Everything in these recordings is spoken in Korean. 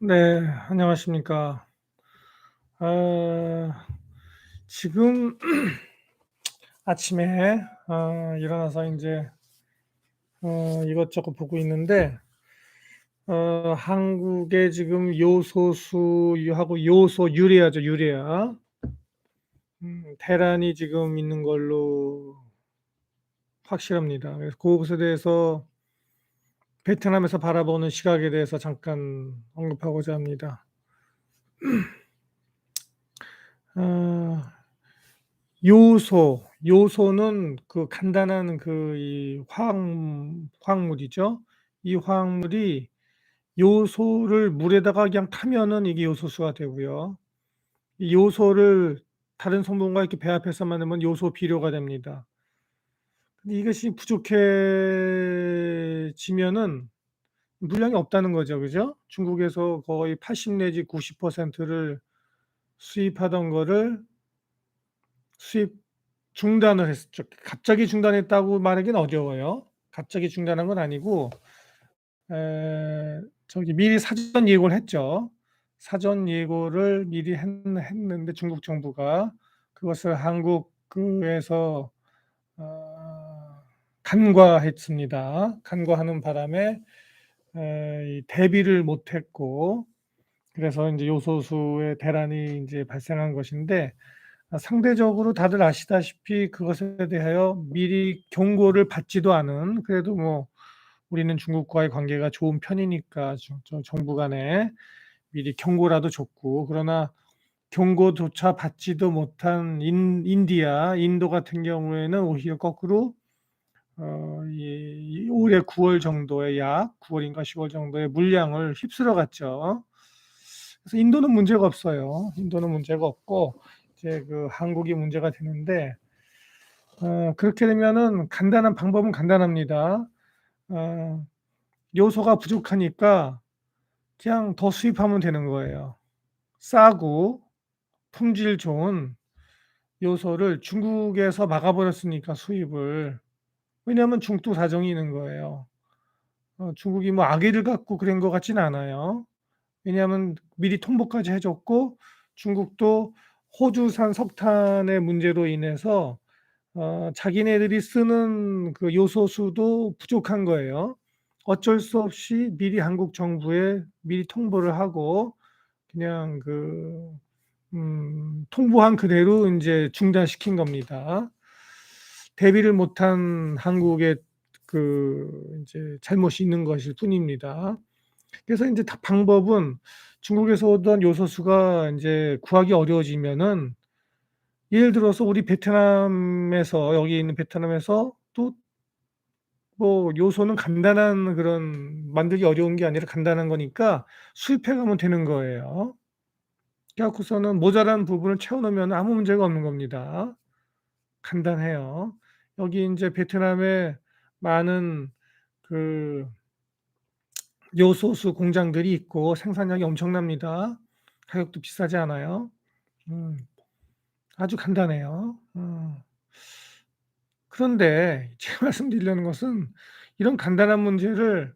네. 안녕하십니까. 아 지금 아침에 어 일어나서 인제 어 이것저것 보고 있는데 어 한국에 지금 요소수하고 요소 유리아죠, 유리아. 음 대란이 지금 있는 걸로 확실합니다. 그래서 그것에 대해서 베트남에서 바라보는 시각에 대해서 잠깐 언급하고자 합니다. 어 요소, 요소는 그 간단한 그이 화학 화학물이죠. 이 화학물이 요소를 물에다가 그냥 타면은 이게 요소수가 되고요. 이 요소를 다른 성분과 이렇게 배합해서 만들면 요소 비료가 됩니다. 근데 이것이 부족해 지면은 물량이 없다는 거죠. 그죠? 중국에서 거의 80 내지 90%를 수입하던 거를 수입 중단을 했었죠. 갑자기 중단했다고 말하기는 어려워요. 갑자기 중단한 건 아니고 에 저기 미리 사전 예고를 했죠. 사전 예고를 미리 했 했는데 중국 정부가 그것을 한국 그에서 어 간과했습니다. 간과하는 바람에 대비를 못했고 그래서 인제 요소수의 대란이 인제 발생한 것인데 아 상대적으로 다들 아시다시피 그것에 대하여 미리 경고를 받지도 않은 그래도 뭐 우리는 중국과의 관계가 좋은 편이니까 정부 간에 미리 경고라도 줬고 그러나 경고조차 받지도 못한 인 인디아, 인도 같은 경우에는 오히려 거꾸로 어이 올해 9월 정도에 약 9 월인가 10월 정도의 물량을 휩쓸어 갔죠. 그래서 인도는 문제가 없어요. 인도는 문제가 없고 이제 그 한국이 문제가 되는데 어 그렇게 되면은 간단한 방법은 간단합니다. 어 요소가 부족하니까 그냥 더 수입하면 되는 거예요. 싸고 품질 좋은 요소를 중국에서 막아 버렸으니까 수입을. 왜냐하면 중도 사정이 있는 거예요. 어 중국이 뭐 악의를 갖고 그런 것 같지는 않아요. 왜냐하면 미리 통보까지 해 줬고 중국도 호주산 석탄의 문제로 인해서 어 자기네들이 쓰는 그 요소수도 부족한 거예요. 어쩔 수 없이 미리 한국 정부에 미리 통보를 하고 그냥 그 음 통보한 그대로 인제 중단시킨 겁니다. 대비를 못한 한국의 그 인제 잘못이 있는 것일 뿐입니다. 그래서 인제 다 방법은 중국에서 오던 요소수가 인제 구하기 어려워지면은 예를 들어서 우리 베트남에서 여기 있는 베트남에서 또 뭐 요소는 간단한 그런 만들기 어려운 게 아니라 간단한 거니까 수입해 가면 되는 거예요. 그래 갖고서는 모자란 부분을 채워 넣으면 아무 문제가 없는 겁니다. 간단해요. 여기 인제 베트남에 많은 그 요소수 공장들이 있고 생산량이 엄청납니다. 가격도 비싸지 않아요. 음 아주 간단해요. 어. 그런데 제가 말씀드리려는 것은 이런 간단한 문제를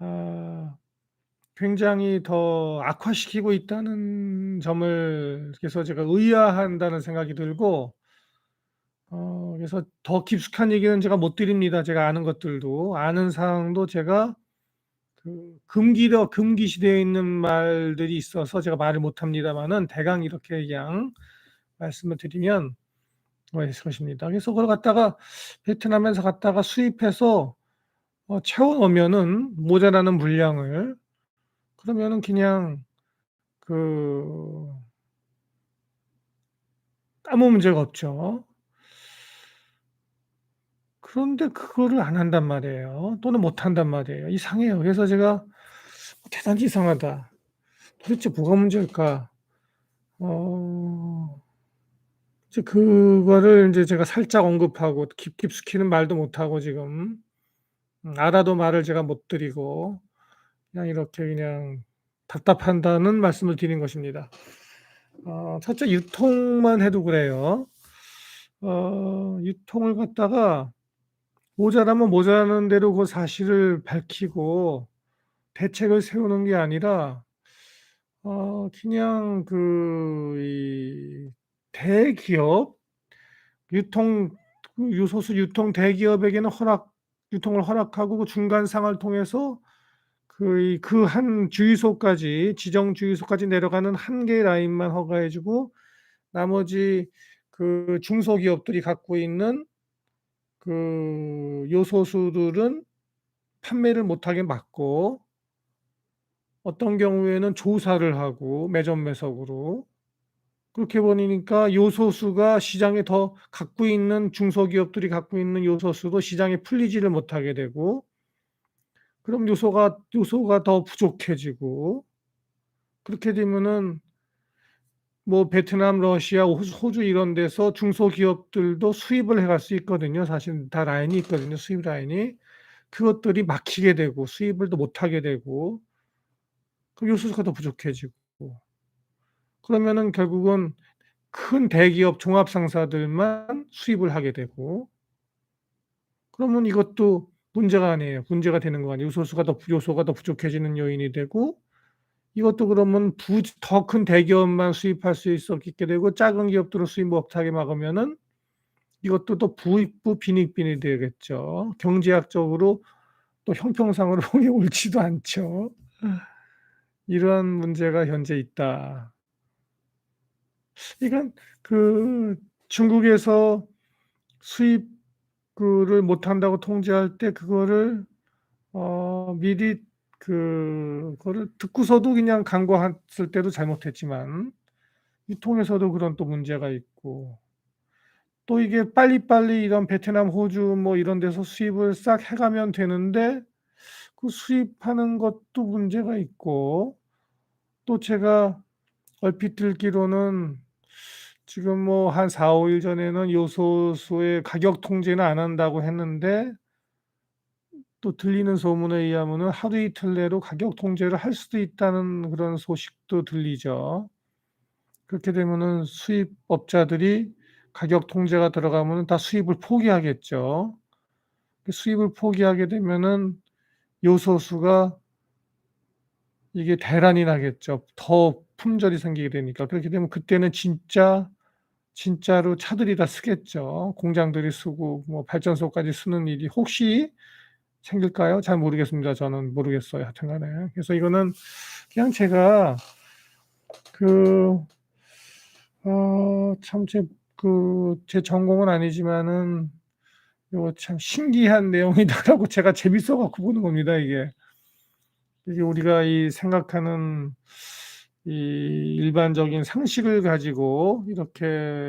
아 굉장히 더 악화시키고 있다는 점을 그래서 제가 의아한다는 생각이 들고 어 그래서 더 깊숙한 얘기는 제가 못 드립니다. 제가 아는 것들도. 아는 사항도 제가 그 금기더 금기시되어 있는 말들이 있어서 제가 말을 못 합니다마는 대강 이렇게 그냥 말씀을 드리면 뭐 있을 것입니다. 그래서 그걸 갖다가 베트남에서 갖다가 수입해서 어 채워 놓으면은 모자라는 물량을 그러면은 그냥 그 아무 문제가 없죠. 그런데 그거를 안 한단 말이에요. 또는 못 한단 말이에요. 이상해요. 그래서 제가 '대단히 이상하다. 도대체 뭐가 문제일까?' 어 이제 그거를 인제 제가 살짝 언급하고 깊 깊숙이는 말도 못 하고 지금 음 알아도 말을 제가 못 드리고 그냥 이렇게 그냥 답답한다는 말씀을 드린 것입니다. 어 첫째 유통만 해도 그래요. 어 유통을 갖다가 모자라면 모자라는 대로 그 사실을 밝히고 대책을 세우는 게 아니라 어 그냥 그 이 대기업 유통 그 요소수 유통 대기업에게는 허락 유통을 허락하고 그 중간 상을 통해서 그이그한 주유소까지 지정 주유소까지 내려가는 한 개의 라인만 허가해 주고 나머지 그 중소기업들이 갖고 있는 그 요소수들은 판매를 못하게 막고 어떤 경우에는 조사를 하고 매점 매석으로. 그렇게 버리니까 요소수가 시장에 더 갖고 있는 중소기업들이 갖고 있는 요소수도 시장에 풀리지를 못하게 되고 그럼 요소가 요소가 더 부족해지고 그렇게 되면은 뭐 베트남, 러시아, 호주 이런 데서 중소기업들도 수입을 해갈 수 있거든요. 사실 다 라인이 있거든요, 수입 라인이. 그것들이 막히게 되고 수입을 또 못하게 되고 그 요소수가 더 부족해지고 그러면은 결국은 큰 대기업 종합 상사들만 수입을 하게 되고 그러면 이것도 문제가 아니에요. 문제가 되는 거 아니에요. 요소수가 더 요소가 더 부족해지는 요인이 되고 이것도 그러면 부더큰 대기업만 수입할 수 있게 되고 작은 기업들은 수입 못하게 막으면은 이것도 또 부익부 빈익빈이 되겠죠. 경제학적으로 또 형평상으로 보면 옳지도 않죠. 이러한 문제가 현재 있다. 그러니깐 그 중국에서 수입 그를 못한다고 통지할 때 그거를 어 미리 그거를 듣고서도 그냥 간과했을 때도 잘못했지만 유통에서도 그런 또 문제가 있고 또 이게 빨리빨리 이런 베트남, 호주 뭐 이런 데서 수입을 싹 해 가면 되는데 그 수입하는 것도 문제가 있고 또 제가 얼핏 듣기로는 지금 뭐 한 4-5일 전에는 요소수의 가격 통제는 안 한다고 했는데 또 들리는 소문에 의하면은 하루 이틀 내로 가격 통제를 할 수도 있다는 그런 소식도 들리죠. 그렇게 되면은 수입업자들이 가격 통제가 들어가면은 다 수입을 포기하겠죠. 그 수입을 포기하게 되면은 요소수가 이게 대란이 나겠죠. 더 품절이 생기게 되니까. 그렇게 되면 그때는 진짜 진짜로 차들이 다 쓰겠죠. 공장들이 쓰고 뭐 발전소까지 쓰는 일이 혹시 생길까요? 잘 모르겠습니다. 저는 모르겠어요. 하여튼 간에. 그래서 이거는 그냥 제가 그 어 참 제 그 제 전공은 아니지만은 요거 참 신기한 내용이다라고 제가 재밌어 갖고 보는 겁니다, 이게. 이게 우리가 이 생각하는 이 일반적인 상식을 가지고 이렇게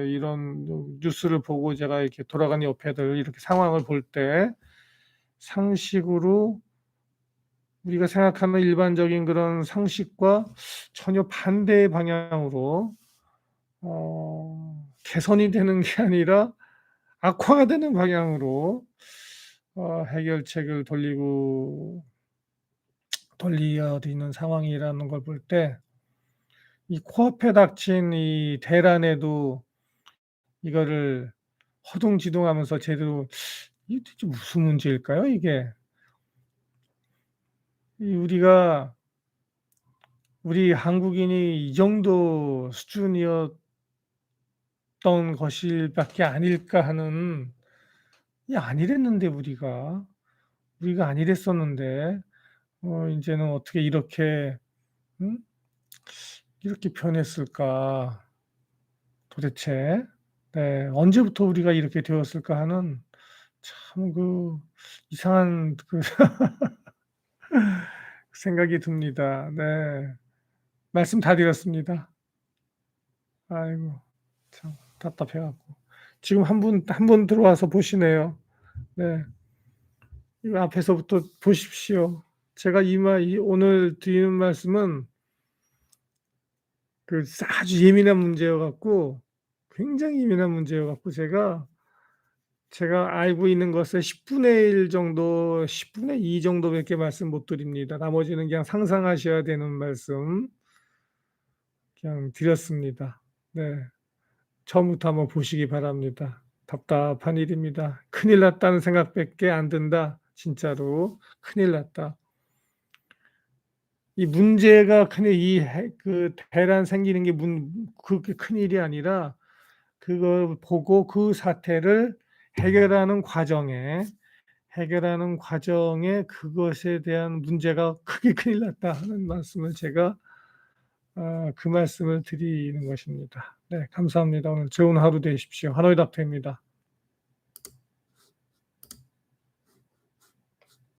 이런 뉴스를 보고 제가 이렇게 돌아가는 옆에들 이렇게 상황을 볼때 상식으로 우리가 생각하는 일반적인 그런 상식과 전혀 반대의 방향으로 어 개선이 되는 게 아니라 악화가 되는 방향으로 어 해결책을 돌리고 돌리어 있는 상황이라는 걸 볼 때 이 코앞에 닥친 이 대란에도 이거를 허둥지둥하면서 제대로 이게 대체 무슨 문제일까요, 이게? 이 우리가 우리 한국인이 이 정도 수준이었던 것일 밖에 아닐까 하는 이 아니랬는데 우리가. 우리가 아니랬었는데 어 인제는 어떻게 이렇게 음? 이렇게 변했을까? 도대체. 네. 언제부터 우리가 이렇게 되었을까 하는 참 그 이상한 그 생각이 듭니다. 네. 말씀 다 드렸습니다. 아이고 참 답답해 갖고. 지금 한분한분 들어와서 보시네요. 네. 이거 앞에서부터 보십시오. 제가 이말이 오늘 드리는 말씀은 그 아주 예민한 문제여 갖고 굉장히 예민한 문제여 갖고 제가 제가 알고 있는 것의 10분의 1 정도 10분의 2 정도밖에 말씀 못 드립니다. 나머지는 그냥 상상하셔야 되는 말씀 그냥 드렸습니다. 네. 처음부터 한번 보시기 바랍니다. 답답한 일입니다. '큰일 났다.'는 생각밖에 안 든다. 진짜로. '큰일 났다.' 이 문제가 큰일 이해그 대란 생기는 게 문 그렇게 큰 일이 아니라 그걸 보고 그 사태를 해결하는 과정에 해결하는 과정에 그것에 대한 문제가 크게 큰일 났다 하는 말씀을 제가 아 그 말씀을 드리는 것입니다. 네 감사합니다. 오늘 좋은 하루 되십시오. 하노이 닥터입니다.